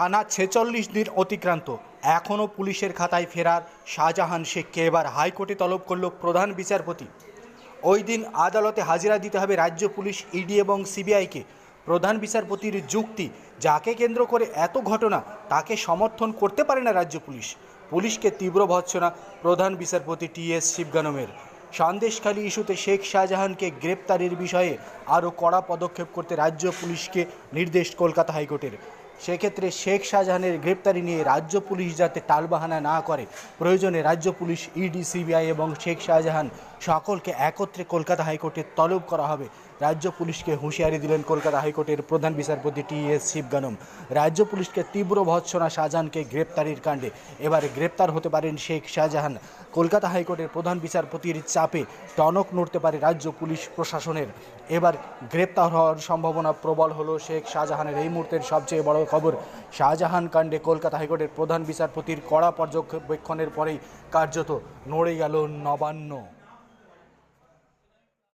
টানা ছেচল্লিশ দিন অতিক্রান্ত। এখনও পুলিশের খাতায় ফেরার শাহজাহান শেখকে এবার হাইকোর্টে তলব করল প্রধান বিচারপতি। ওই দিন আদালতে হাজিরা দিতে হবে রাজ্য পুলিশ, ইডি এবং সিবিআইকে। প্রধান বিচারপতির যুক্তি, যাকে কেন্দ্র করে এত ঘটনা, তাকে সমর্থন করতে পারে না রাজ্য পুলিশ। পুলিশকে তীব্র ভৎসনা প্রধান বিচারপতি টি এস শিবগানমের। সন্দেশখালী ইস্যুতে শেখ শাহজাহানকে গ্রেপ্তারের বিষয়ে আরও কড়া পদক্ষেপ করতে রাজ্য পুলিশকে নির্দেশ কলকাতা হাইকোর্টের। সেক্ষেত্রে শেখ শাহজাহানের গ্রেপ্তারি নিয়ে রাজ্য পুলিশ যাতে টালবাহানা না করে, প্রয়োজনে রাজ্য পুলিশ ইডি সিবিআই এবং শেখ শাহজাহান সকলকে একত্রে কলকাতা হাইকোর্টে তলব করা হবে। রাজ্য পুলিশকে হুঁশিয়ারি দিলেন কলকাতা হাইকোর্টের প্রধান বিচারপতি টি এস শিবগানম। রাজ্য পুলিশকে তীব্র ভৎসনা শাহজাহানকে গ্রেপ্তারির কাণ্ডে। এবার গ্রেপ্তার হতে পারেন শেখ শাহজাহান। কলকাতা হাইকোর্টের প্রধান বিচারপতির চাপে টনক নড়তে পারে রাজ্য পুলিশ প্রশাসনের। এবার গ্রেপ্তার হওয়ার সম্ভাবনা প্রবল হলো শেখ শাহজাহানের। এই মুহূর্তের সবচেয়ে বড় খবর, শাহজাহান কাণ্ডে কলকাতা হাইকোর্টের প্রধান বিচারপতির কড়া পর্যবেক্ষণের পরেই কার্যত নড়ে গেল নবান্ন।